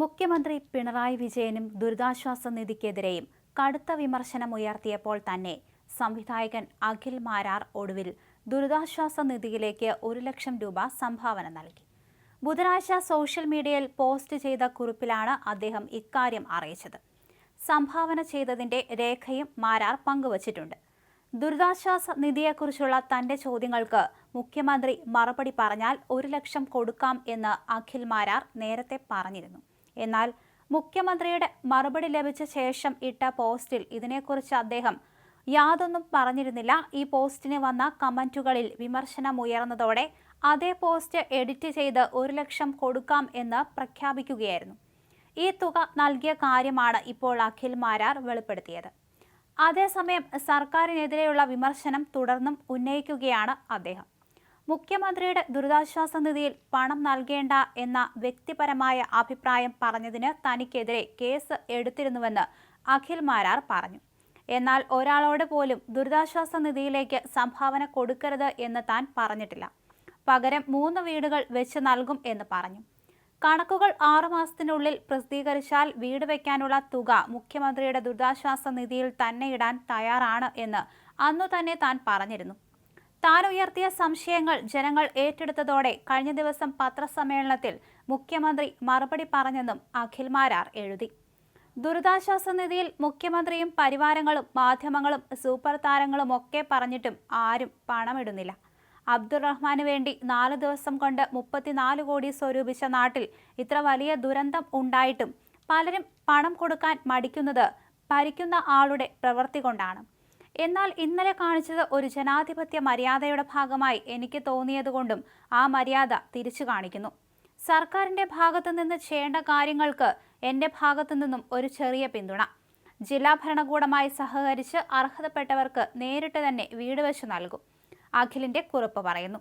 മുഖ്യമന്ത്രി പിണറായി വിജയനും ദുരിതാശ്വാസ നിധിക്കെതിരെയും കടുത്ത വിമർശനം ഉയർത്തിയപ്പോൾ തന്നെ സംവിധായകൻ അഖിൽ മാരാർ ഒടുവിൽ ദുരിതാശ്വാസ നിധിയിലേക്ക് ഒരു ലക്ഷം രൂപ സംഭാവന നൽകി. ബുധനാഴ്ച സോഷ്യൽ മീഡിയയിൽ പോസ്റ്റ് ചെയ്ത കുറിപ്പിലാണ് അദ്ദേഹം ഇക്കാര്യം അറിയിച്ചത്. സംഭാവന ചെയ്തതിന്റെ രേഖയും മാരാർ പങ്കുവച്ചിട്ടുണ്ട്. ദുരിതാശ്വാസ നിധിയെക്കുറിച്ചുള്ള തന്റെ ചോദ്യങ്ങൾക്ക് മുഖ്യമന്ത്രി മറുപടി പറഞ്ഞാൽ ഒരു ലക്ഷം കൊടുക്കാം എന്ന് അഖിൽ മാരാർ നേരത്തെ പറഞ്ഞിരുന്നു. എന്നാൽ മുഖ്യമന്ത്രിയുടെ മറുപടി ലഭിച്ച ശേഷം ഇട്ട പോസ്റ്റിൽ ഇതിനെക്കുറിച്ച് അദ്ദേഹം യാതൊന്നും പറഞ്ഞിരുന്നില്ല. ഈ പോസ്റ്റിന് വന്ന കമന്റുകളിൽ വിമർശനമുയർന്നതോടെ അതേ പോസ്റ്റ് എഡിറ്റ് ചെയ്ത് ഒരു ലക്ഷം കൊടുക്കാം എന്ന് പ്രഖ്യാപിക്കുകയായിരുന്നു. ഈ തുക നൽകിയ കാര്യമാണ് ഇപ്പോൾ അഖിൽ മാരാർ വെളിപ്പെടുത്തിയത്. അതേസമയം സർക്കാരിനെതിരെയുള്ള വിമർശനം തുടർന്നും ഉന്നയിക്കുകയാണ് അദ്ദേഹം. മുഖ്യമന്ത്രിയുടെ ദുരിതാശ്വാസ നിധിയിൽ പണം നൽകേണ്ട എന്ന വ്യക്തിപരമായ അഭിപ്രായം പറഞ്ഞതിന് തനിക്കെതിരെ കേസ് എടുത്തിരുന്നുവെന്ന് അഖിൽ മാരാർ പറഞ്ഞു. എന്നാൽ ഒരാളോട് പോലും ദുരിതാശ്വാസ നിധിയിലേക്ക് സംഭാവന കൊടുക്കരുത് എന്ന് താൻ പറഞ്ഞിട്ടില്ല. പകരം മൂന്ന് വീടുകൾ വെച്ച് നൽകും എന്ന് പറഞ്ഞു. കണക്കുകൾ ആറുമാസത്തിനുള്ളിൽ പ്രസിദ്ധീകരിച്ചാൽ വീട് വയ്ക്കാനുള്ള തുക മുഖ്യമന്ത്രിയുടെ ദുരിതാശ്വാസ നിധിയിൽ തന്നെ ഇടാൻ തയ്യാറാണ് എന്ന് അന്നു തന്നെ താൻ പറഞ്ഞിരുന്നു. താൻ ഉയർത്തിയ സംശയങ്ങൾ ജനങ്ങൾ ഏറ്റെടുത്തതോടെ കഴിഞ്ഞ ദിവസം പത്രസമ്മേളനത്തിൽ മുഖ്യമന്ത്രി മറുപടി പറഞ്ഞെന്നും അഖിൽ മാരാർ എഴുതി. ദുരിതാശ്വാസ നിധിയിൽ മുഖ്യമന്ത്രിയും പരിവാരങ്ങളും മാധ്യമങ്ങളും സൂപ്പർ താരങ്ങളും ഒക്കെ പറഞ്ഞിട്ടും ആരും പണമിടുന്നില്ല. അബ്ദുറഹ്മാന് വേണ്ടി നാല് ദിവസം കൊണ്ട് മുപ്പത്തിനാല് കോടി സ്വരൂപിച്ച നാട്ടിൽ ഇത്ര വലിയ ദുരന്തം ഉണ്ടായിട്ടും പലരും പണം കൊടുക്കാൻ മടിക്കുന്നത് ഭരിക്കുന്ന ആളുടെ പ്രവൃത്തി കൊണ്ടാണ്. എന്നാൽ ഇന്നലെ കാണിച്ചത് ഒരു ജനാധിപത്യ മര്യാദയുടെ ഭാഗമായി എനിക്ക് തോന്നിയതുകൊണ്ടും ആ മര്യാദ തിരിച്ചു കാണിക്കുന്നു. സർക്കാരിന്റെ ഭാഗത്തു നിന്ന് ചെയ്യേണ്ട കാര്യങ്ങൾക്ക് എന്റെ ഭാഗത്തു നിന്നും ഒരു ചെറിയ പിന്തുണ. ജില്ലാ ഭരണകൂടമായി സഹകരിച്ച് അർഹതപ്പെട്ടവർക്ക് നേരിട്ട് തന്നെ വീട് വെച്ച് നൽകും. അഖിലിന്റെ കുറിപ്പ് പറയുന്നു.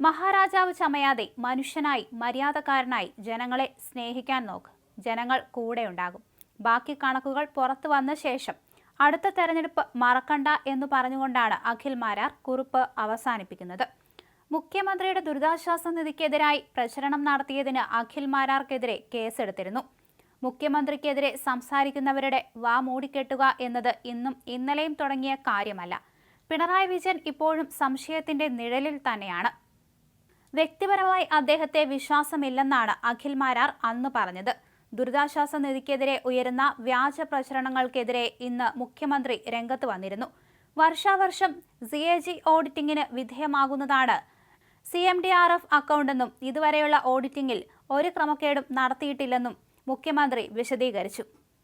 മഹാരാജാവ് ചമയാതെ മനുഷ്യനായി മര്യാദക്കാരനായി ജനങ്ങളെ സ്നേഹിക്കാൻ നോക്ക്. ജനങ്ങൾ കൂടെയുണ്ടാകും. ബാക്കി കണക്കുകൾ പുറത്തു വന്ന ശേഷം അടുത്ത തെരഞ്ഞെടുപ്പ് മറക്കണ്ട എന്ന് പറഞ്ഞുകൊണ്ടാണ് അഖിൽ മാരാർ കുറിപ്പ് അവസാനിപ്പിക്കുന്നത്. മുഖ്യമന്ത്രിയുടെ ദുരിതാശ്വാസ നിധിക്കെതിരായി പ്രചരണം നടത്തിയതിന് അഖിൽ മാരാർക്കെതിരെ കേസെടുത്തിരുന്നു. മുഖ്യമന്ത്രിക്കെതിരെ സംസാരിക്കുന്നവരുടെ വാ മൂടിക്കെട്ടുക എന്നത് ഇന്നും ഇന്നലെയും തുടങ്ങിയ കാര്യമല്ല. പിണറായി വിജയൻ ഇപ്പോഴും സംശയത്തിന്റെ നിഴലിൽ തന്നെയാണ്. വ്യക്തിപരമായി അദ്ദേഹത്തെ വിശ്വാസമില്ലെന്നാണ് അഖിൽ മാരാർ അന്ന് പറഞ്ഞത്. ദുരിതാശ്വാസ നിധിക്കെതിരെ ഉയരുന്ന വ്യാജ പ്രചരണങ്ങൾക്കെതിരെ ഇന്ന് മുഖ്യമന്ത്രി രംഗത്ത് വന്നിരുന്നു. വർഷാവർഷം സി എ ജി ഓഡിറ്റിംഗിന് വിധേയമാകുന്നതാണ് C M D R F അക്കൗണ്ടെന്നും ഇതുവരെയുള്ള ഓഡിറ്റിംഗിൽ ഒരു ക്രമക്കേടും നടത്തിയിട്ടില്ലെന്നും മുഖ്യമന്ത്രി വിശദീകരിച്ചു.